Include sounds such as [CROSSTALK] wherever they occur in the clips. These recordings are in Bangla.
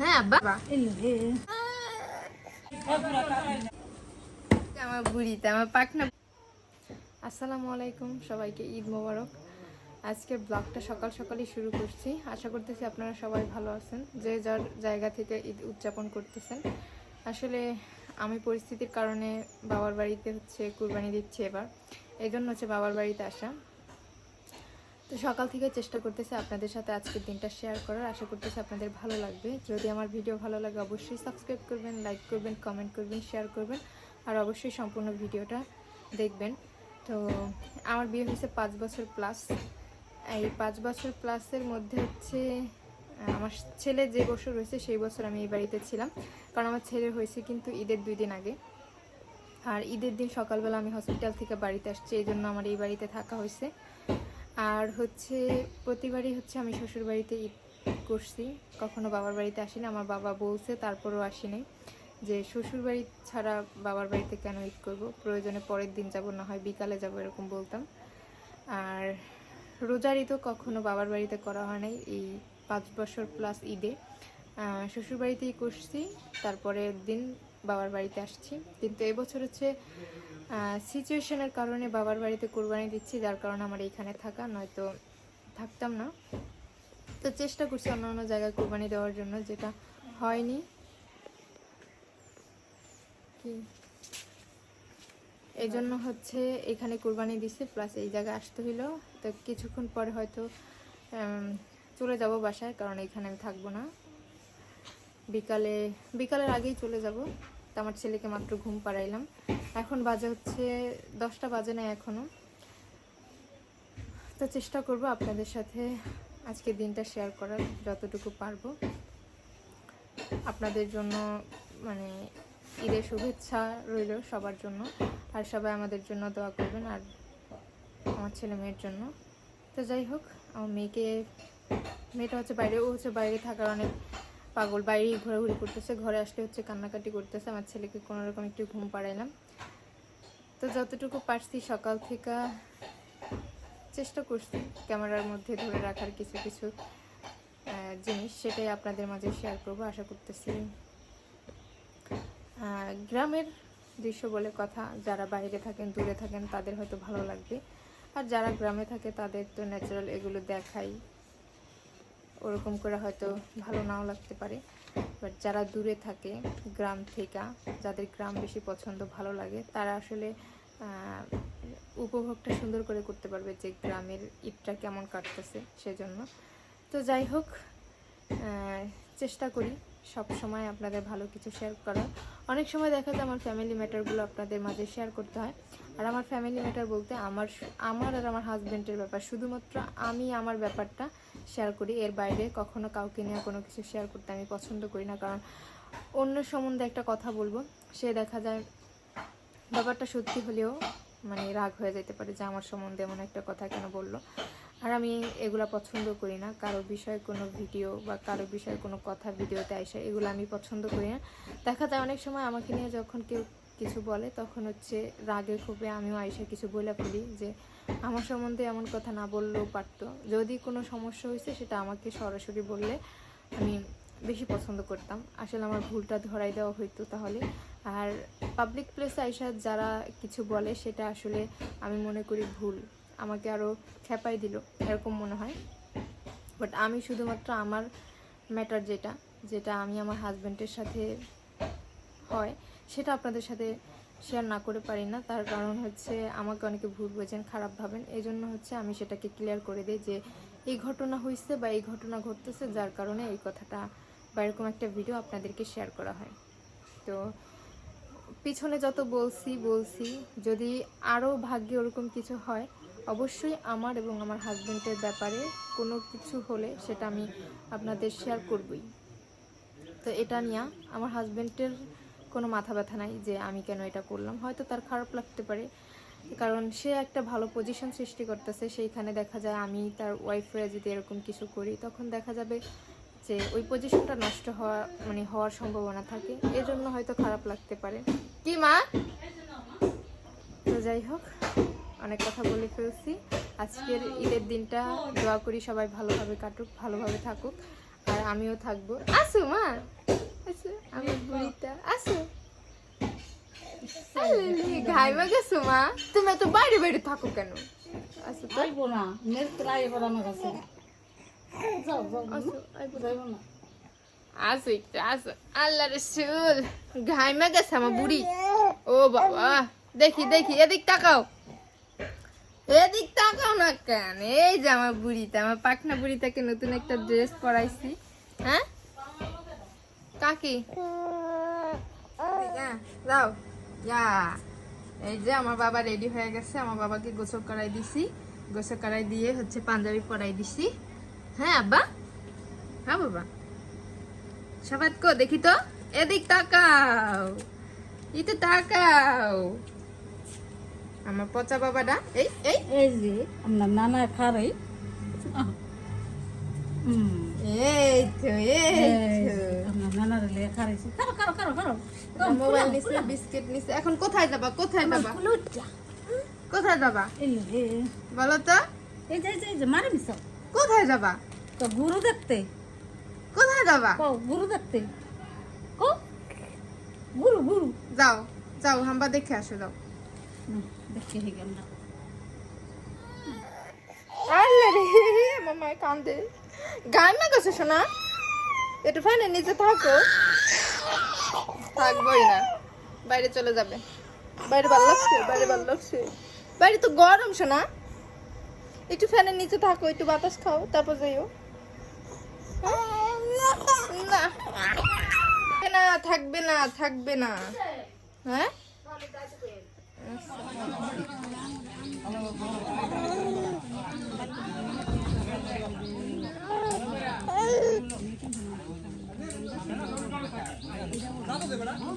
হ্যাঁ আব্বা আমার বুড়িতে আমার পাকনা আসসালামু আলাইকুম সবাইকে ঈদ মোবারক। আজকে ব্লগটা সকাল সকালই শুরু করছি। আশা করতেছি আপনারা সবাই ভালো আছেন যে যার জায়গা থেকে ঈদ উদযাপন করতেছেন। আসলে আমি পরিস্থিতির কারণে বাবার বাড়িতে হচ্ছে কুরবানি দিচ্ছি এবার। এই জন্য হচ্ছে বাবার বাড়িতে আসা। তো সকাল থেকে চেষ্টা করতেছি আপনাদের সাথে আজকের দিনটা শেয়ার করার। আশা করতেছি আপনাদের ভালো লাগবে। যদি আমার ভিডিও ভালো লাগে অবশ্যই সাবস্ক্রাইব করবেন লাইক করবেন কমেন্ট করবেন শেয়ার করবেন, আর অবশ্যই সম্পূর্ণ ভিডিওটা দেখবেন। তো আমার বিয়ে হয়েছে পাঁচ বছর প্লাস এই পাঁচ বছর প্লাসের মধ্যে হচ্ছে আমার ছেলে যে বছর হয়েছে সেই বছর আমি এই বাড়িতে ছিলাম। কারণ আমার ছেলে হয়েছে কিন্তু ঈদের দুই দিন আগে। আর ঈদের দিন সকালবেলা আমি হসপিটাল থেকে বাড়িতে আসছি, এই জন্য আমার এই বাড়িতে থাকা হয়েছে। আর হচ্ছে প্রতিবারই হচ্ছে আমি শ্বশুর বাড়িতে ঈদ করছি। কখনো বাবার বাড়িতে আসিনি, আমার বাবা বলছে, তারপরেও আসিনি যে শ্বশুর বাড়ি ছাড়া বাবার বাড়িতে কেন ঈদ করব? প্রয়োজনে পরের দিন যাব, না হয় বিকালে যাব এরকম বলতাম। আর রোজার ঈদও কখনো বাবার বাড়িতে করা হয় নাই এই পাঁচ বছর প্লাস ঈদে। শ্বশুর বাড়িতেই করছি, তারপরের দিন বাবার বাড়িতে আসছি। কিন্তু এবছর হচ্ছে সিচুয়েশনের কারণে বাবার বাড়িতে কোরবানি দিচ্ছি, যার কারণে আমার এইখানে থাকা, নয়তো থাকতাম না। তো চেষ্টা করছি অন্য অন্য জায়গায় কোরবানি দেওয়ার জন্য, যেটা হয়নি। কি? এই জন্য হচ্ছে এখানে কোরবানি দিছে প্লাস এই জায়গায় আসতে হইল। তো কিছুক্ষণ পরে হয়তো চলে যাব বাসায়, কারণ এখানে আমি থাকব না। বিকালে, বিকালের আগেই চলে যাব। আমার ছেলেকে মাত্র ঘুম পাড়াইলাম। এখন বাজে হচ্ছে দশটা বাজে না এখনও তো চেষ্টা করব আপনাদের সাথে আজকে দিনটা শেয়ার করার যতটুকু পারব। আপনাদের জন্য মানে ঈদের শুভেচ্ছা রইল সবার জন্য। আর সবাই আমাদের জন্য দোয়া করবেন আর আমার ছেলে মেয়ের জন্য। তো যাই হোক, আমার মেয়েকে, মেয়েটা হচ্ছে বাইরে, ও হচ্ছে বাইরে থাকার অনেক পাগল বাইরেই ঘোরাঘুরি করতেছে, ঘরে আসলে হচ্ছে কান্নাকাটি করতেছে, আমার ছেলেকে কোনো রকম একটু ঘুম পাড়াইলাম তো যতটুকু পারছি সকাল থেকে চেষ্টা করছি ক্যামেরার মধ্যে ধরে রাখার কিছু কিছু জিনিস, সেটাই আপনাদের মাঝে শেয়ার করব, আশা করতেছি গ্রামের দৃশ্য বলে কথা, যারা বাইরে থাকেন, দূরে থাকেন, তাদের হয়তো ভালো লাগবে। আর যারা গ্রামে থাকে, তাদের তো ন্যাচারাল এগুলো দেখাই। ওরকম করে হয়তো ভালো নাও লাগতে পারে। বাট যারা দূরে থাকে, গ্রাম থেকে, যাদের গ্রাম বেশি পছন্দ, ভালো লাগে, তারা আসলে উপভোগটা সুন্দর করে করতে পারবে যে গ্রামের ঈদটা কেমন কাটতেছে সেজন্য। তো যাই হোক চেষ্টা করি সব সময় আপনাদের ভালো কিছু শেয়ার করার। অনেক সময় দেখা যায় আমার ফ্যামিলি ম্যাটারগুলো আপনাদের মাঝে শেয়ার করতে হয়। আর আমার ফ্যামিলি ম্যাটার বলতে আমার আমার আর আমার হাজব্যান্ডের ব্যাপার। শুধুমাত্র আমি, আমার ব্যাপারটা শেয়ার করি। এর বাইরে কখনো কাউকে নিয়ে কোনো কিছু শেয়ার করতে আমি পছন্দ করি না। কারণ অন্য সম্বন্ধে একটা কথা বলব, সে দেখা যায় ব্যাপারটা সত্যি হলেও মানে রাগ হয়ে যেতে পারে যে আমার সম্বন্ধে এমন একটা কথা কেন বলল। আর আমি এগুলো পছন্দ করি না। কারও বিষয়ে কোনো ভিডিও বা কারও বিষয়ে কোনো কথা ভিডিওতে আসে, এগুলো আমি পছন্দ করি না। দেখা যায় অনেক সময় আমাকে নিয়ে যখন কেউ কিছু বলে, তখন হচ্ছে রাগে ক্ষোভে আমিও আইসা কিছু বলে ফেলি যে, আমার সম্বন্ধে এমন কথা না বললেও পারতো। যদি কোনো সমস্যা হয়েছে সেটা আমাকে সরাসরি বললে আমি বেশি পছন্দ করতাম। আসলে আমার ভুলটা ধরাই দেওয়া হইতো তাহলে। আর পাবলিক প্লেসে আইসা যারা কিছু বলে, সেটা আসলে আমি মনে করি ভুল। আমাকে আরও খেপাই দিল, এরকম মনে হয়। বাট আমি শুধুমাত্র আমার ম্যাটার যেটা যেটা আমি আমার হাজব্যান্ডের সাথে হয় সেটা আপনাদের সাথে শেয়ার না করে পারি না। তার কারণ হচ্ছে আমাকে অনেকে ভুল বোঝেন, খারাপ ভাবেন। এই জন্য হচ্ছে আমি সেটাকে ক্লিয়ার করে দিই যে এই ঘটনা হয়েছে বা এই ঘটনা ঘটতেছে, যার কারণে এই কথাটা বা এরকম একটা ভিডিও আপনাদেরকে শেয়ার করা হয়। তো পিছনে যত বলছি বলছি, যদি আরও ভাগ্যে ওরকম কিছু হয়, অবশ্যই আমার এবং আমার হাজব্যান্ডের ব্যাপারে কোনো কিছু হলে সেটা আমি আপনাদের শেয়ার করবই। তো এটা নিয়ে আমার হাজব্যান্ডের কোনো মাথা ব্যথা নাই যে আমি কেন এটা করলাম। হয়তো তার খারাপ লাগতে পারে। কারণ সে একটা ভালো পজিশন সৃষ্টি করতেছে। সেইখানে দেখা যায় আমি তার ওয়াইফরা যদি এরকম কিছু করি, তখন দেখা যাবে যে ওই পজিশনটা নষ্ট হওয়া মানে হওয়ার সম্ভাবনা থাকে। এজন্য হয়তো খারাপ লাগতে পারে। কি মা? তো যাই হোক, অনেক কথা বলে ফেলছি। আজকের ঈদের দিনটা দোয়া করি সবাই ভালোভাবে কাটুক, ভালোভাবে থাকুক। আর আমিও থাকব। আসো মা। আসো আমার বুড়িটা আসো ঘাইমা গেছো মা তুমি তো বাইরে বাইরে থাকো কেন? আসো তো আইবো না মেয়ের তো আইবো না আমার কাছে। যাও যাও আইবো। যাইবো না। আসো একটু আসো। আল্লাহ রসুল ঘাইমা গেছে আমার বুড়ি। ও বাবা দেখি দেখি এদিক তাকাও। এদিক তাকাও না কেন? এই যে আমার বুড়িটা আমার পাখনা বুড়িটাকে নতুন একটা ড্রেস পরাইছি। হ্যাঁ? কাকি? এদিকে, [LAUGHS] যাও। ইয়া। এই যে আমার বাবা রেডি হয়ে গেছে, আমার বাবাকে গোসল করাই দিছি। গোসল করাই দিয়ে হচ্ছে পাঞ্জাবি পরাই দিছি। হ্যাঁ আব্বা? হ্যাঁ বাবা। সবাই কো, দেখি তো। এদিক তাকাও। ইতে তাকাও। আমার পচা বাবাটা, এই এই। এই যে আপনার নানা খারাই হুম এই তো এই নানার খারাইছি মোবাইল নিছে বিস্কিট নিছে এখন কোথায় যাবা কোথায় যাবা কোথায় যাবা বলো তো এই যে এই যে, মারে মিশ কোথায় যাবা তো গুরু দেখতে কোথায় যাবা কও গুরু দেখতে কো গুরু গুরু যাও যাও হাম্বা দেখে আসো যাও দেখে হে গেল না আল্লাহ রে মায় কান্দে গান না গেছে শোনা একটু ফ্যানের নিচে থাকো। থাকবোই না। বাইরে চলে যাবে। বাইরে ভালো লাগছে, বাইরে ভালো লাগছে। বাইরে তো গরম শোনা একটু ফ্যানের নিচে থাকো, একটু বাতাস খাও, তারপর যাইও? না। না, থাকবে না থাকবে না। হ্যাঁ? আমার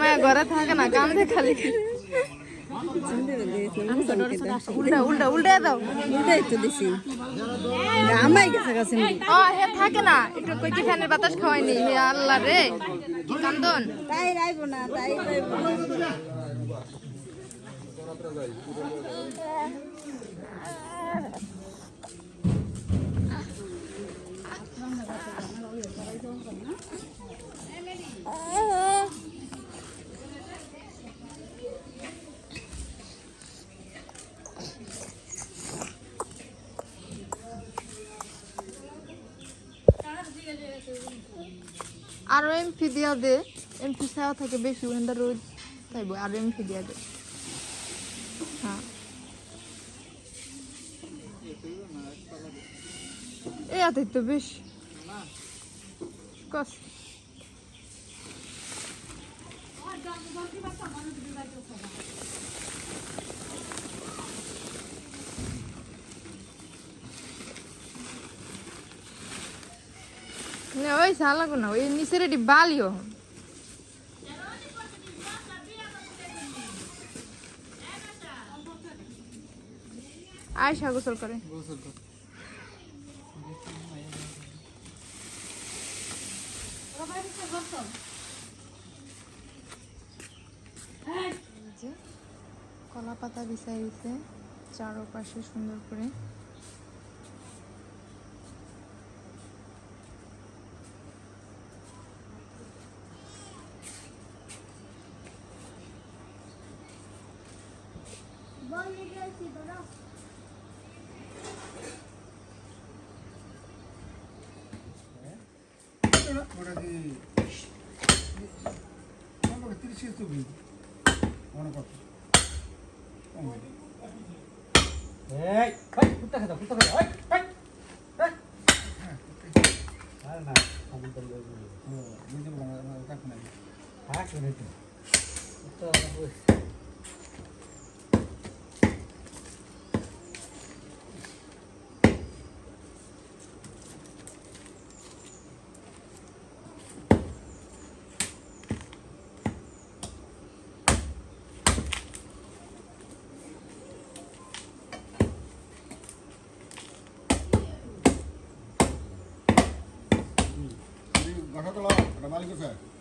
মায়ের ঘরে থাকে না কান্দে খালি উল্টা উল্টা উল্টা দাও উল্টাই তো দিছি। আমাই গেছে গেছে ও হে থাকে না। একটু কইটি ফ্যানের বাতাস খাওয়াইনি। হে আল্লাহ রে। কি কান্দন তাই রাইবো না তাই রাইবো না। আরও এমপি দিয়া দে এমপি ছায়া থাকে বেশি ওখানটা রোজ তাইব আরও এমপি দিয়া দে। হ্যাঁ। এই আতে তো বেশি। কস। ওই সালাগো না, ওই নিচের এটি বালিও। আয়সা গোসল করে। কলা পাতা বিছাই দিছে চারোপাশে সুন্দর করে। మనకి మనకు తిరిగి చూపింది మనకు నిజం తక్కువ Obrigado.